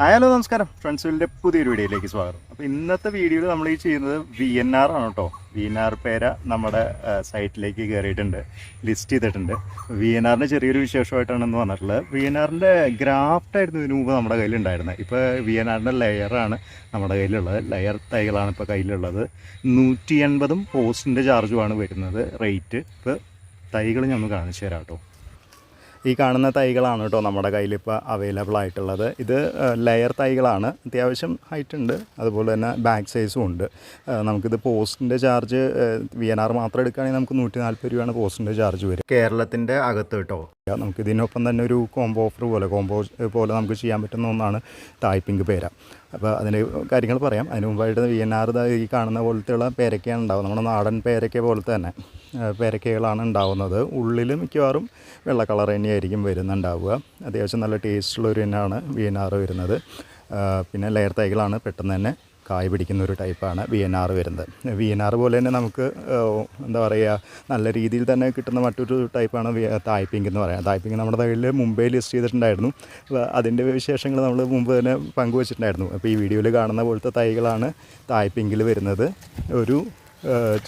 Hello നമസ്കാരം. Friends വീലിന്റെ പുതിയൊരു വീഡിയോയിലേക്ക് സ്വാഗതം. അപ്പോൾ ഇന്നത്തെ വീഡിയോയിൽ നമ്മൾ ഈ ചെയ്യുന്നത് വി എൻ ആർ ആണ് കേട്ടോ. വി എൻ ആർ പേര നമ്മുടെ സൈറ്റിലേക്ക് കയറിയിട്ടുണ്ട്. ലിസ്റ്റ് ചെയ്തിട്ടുണ്ട്. വി എൻ ആറിന്റെ ചെറിയൊരു വിശേഷമായിട്ടാണ് എന്ന് പറഞ്ഞിട്ടുള്ളത് വി എൻ ആറിന്റെ ഗ്രാഫ്റ്റ് ആയിരുന്നു ഇതിനു മുമ്പ് നമ്മുടെ കയ്യിലുണ്ടായിരുന്നത്. ഇപ്പോൾ വി എൻ ആറിന്റെ ലെയറാണ് നമ്മുടെ കയ്യിലുള്ളത്. ലെയർ തൈകളാണ് ഇപ്പോൾ കയ്യിലുള്ളത്. നൂറ്റി എൺപതും പോസ്റ്റിന്റെ ചാർജുമാണ് വരുന്നത്. റേറ്റ് ഇപ്പോൾ തൈകൾ ഞാൻ ഒന്ന് കാണിച്ചു തരാം കേട്ടോ. ഈ കാണുന്ന തൈകളാണ് കേട്ടോ നമ്മുടെ കയ്യിൽ ഇപ്പോൾ അവൈലബിൾ ആയിട്ടുള്ളത്. ഇത് ലെയർ തൈകളാണ്. അത്യാവശ്യം ഹൈറ്റ് ഉണ്ട്. അതുപോലെ തന്നെ ബാക്ക് സൈസും ഉണ്ട്. നമുക്കിത് പോസ്റ്റിന്റെ ചാർജ് വി എൻ ആർ മാത്രം എടുക്കുകയാണെങ്കിൽ നമുക്ക് നൂറ്റി നാൽപ്പത് രൂപയാണ് പോസ്റ്റിന്റെ ചാർജ് വരും കേരളത്തിന്റെ അകത്ത് കേട്ടോ. നമുക്ക് ഇതിനൊപ്പം തന്നെ ഒരു കോംബോ ഓഫർ പോലെ കോംബോ പോലെ നമുക്ക് ചെയ്യാൻ പറ്റുന്ന ഒന്നാണ് തായ്പിങ്ക് പേര. അപ്പോൾ അതിന്റെ കാര്യങ്ങൾ പറയാം. അതിന് മുമ്പായിട്ട് വി എൻ ആർ ഈ കാണുന്ന പോലത്തെയുള്ള പേരക്കയാണ് ഉണ്ടാവുക. നമ്മുടെ നാടൻ പേരക്ക പോലത്തെ തന്നെ. പേരക്കകളാണ് ഉണ്ടാവുന്നത്. ഉള്ളിൽ മിക്കവാറും വെള്ള കളർ തന്നെയായിരിക്കും വരുന്നുണ്ടാവുക. അത്യാവശ്യം നല്ല ടേസ്റ്റുള്ള ഒരു ഇനാണ് വി എൻ ആർ വരുന്നത്. പിന്നെ ലെയർ തൈകളാണ് പെട്ടെന്ന് തന്നെ കായ് പിടിക്കുന്ന ഒരു ടൈപ്പാണ് വി എൻ ആർ വരുന്നത്. വി എൻ ആർ പോലെ തന്നെ നമുക്ക് എന്താ പറയുക നല്ല രീതിയിൽ തന്നെ കിട്ടുന്ന മറ്റൊരു ടൈപ്പാണ് വി- തായ് പിങ്ക് എന്ന് പറയുന്നത് തായ്പിങ്ക് നമ്മുടെ തൈകളിൽ മുമ്പേ ലിസ്റ്റ് ചെയ്തിട്ടുണ്ടായിരുന്നു. അതിന്റെ വിശേഷങ്ങൾ നമ്മൾ മുമ്പ് തന്നെ പങ്കുവച്ചിട്ടുണ്ടായിരുന്നു. അപ്പോൾ ഈ വീഡിയോയിൽ കാണുന്ന പോലത്തെ തൈകളാണ് തായ്പിങ്കിൽ വരുന്നത്. ഒരു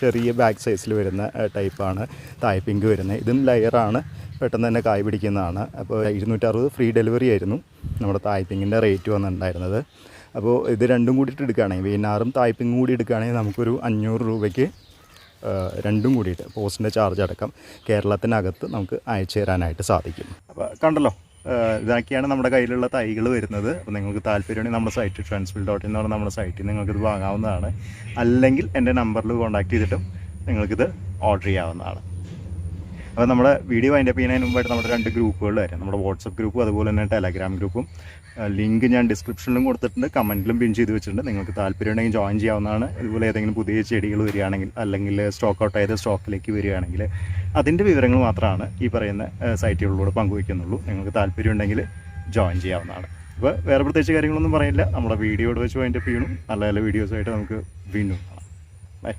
ചെറിയ ബാക്ക് സൈസിൽ വരുന്ന ടൈപ്പാണ് തായ് പിങ്ക് വരുന്നത് ഇതും ലെയറാണ് പെട്ടെന്ന് തന്നെ കായ് പിടിക്കുന്നതാണ്. അപ്പോൾ ഇരുന്നൂറ്ററുപത് ഫ്രീ ഡെലിവറി ആയിരുന്നു. നമ്മുടെ തായ് പിങ്കിന്റെ റേറ്റ് വന്നിട്ടുണ്ടായിരുന്നത്. അപ്പോൾ ഇത് രണ്ടും കൂടിയിട്ട് എടുക്കുകയാണെങ്കിൽ വീനാറും തായ് പിങ്കും കൂടി എടുക്കുകയാണെങ്കിൽ നമുക്കൊരു അഞ്ഞൂറ് രൂപയ്ക്ക് രണ്ടും കൂടിയിട്ട് പോസ്റ്റിന്റെ ചാർജ് അടക്കം കേരളത്തിനകത്ത് നമുക്ക് അയച്ചു തരാനായിട്ട് സാധിക്കും. അപ്പോൾ കണ്ടല്ലോ ഇതൊക്കെയാണ് നമ്മുടെ കയ്യിലുള്ള തൈകൾ വരുന്നത്. അപ്പോൾ നിങ്ങൾക്ക് താല്പര്യമുണ്ടെങ്കിൽ നമ്മുടെ സൈറ്റ് ട്രാൻസ്ഫിൽ ഡോട്ട് പറഞ്ഞ നമ്മുടെ സൈറ്റിൽ നിങ്ങൾക്കിത് വാങ്ങാവുന്നതാണ്. അല്ലെങ്കിൽ എന്റെ നമ്പറിൽ കോൺടാക്ട് ചെയ്തിട്ടും നിങ്ങൾക്കിത് ഓർഡർ ചെയ്യാവുന്നതാണ്. അപ്പോൾ നമ്മുടെ വീഡിയോ അതിന്റെ ചെയ്യുന്നതിന് മുമ്പായിട്ട് നമ്മുടെ രണ്ട് ഗ്രൂപ്പുകൾ വരാം നമ്മുടെ വാട്സപ്പ് ഗ്രൂപ്പും അതുപോലെ തന്നെ ടെലഗ്രാം ഗ്രൂപ്പും. ലിങ്ക് ഞാൻ ഡിസ്ക്രിപ്ഷനിലും കൊടുത്തിട്ടുണ്ട്. കമന്റിലും പിൻ ചെയ്ത് വെച്ചിട്ടുണ്ട്. നിങ്ങൾക്ക് താല്പര്യമുണ്ടെങ്കിൽ ജോയിൻ ചെയ്യാവുന്നതാണ്. ഇതുപോലെ ഏതെങ്കിലും പുതിയ ചെടികൾ വരികയാണെങ്കിൽ അല്ലെങ്കിൽ സ്റ്റോക്ക് ഔട്ട് ആയത് സ്റ്റോക്കിലേക്ക് വരികയാണെങ്കിൽ അതിന്റെ വിവരങ്ങൾ മാത്രമാണ് ഈ പറയുന്ന സൈറ്റുകളിലൂടെ പങ്കുവയ്ക്കുന്നുള്ളൂ. നിങ്ങൾക്ക് താല്പര്യമുണ്ടെങ്കിൽ ജോയിൻ ചെയ്യാവുന്നതാണ്. അപ്പോൾ വേറെ പ്രത്യേകിച്ച് കാര്യങ്ങളൊന്നും പറയില്ല. നമ്മുടെ വീഡിയോയുടെ വെച്ച് അതിന്റെ ചെയ്യണം നല്ല നല്ല വീഡിയോസായിട്ട് നമുക്ക് വീണ്ടും കാണാം. ബൈ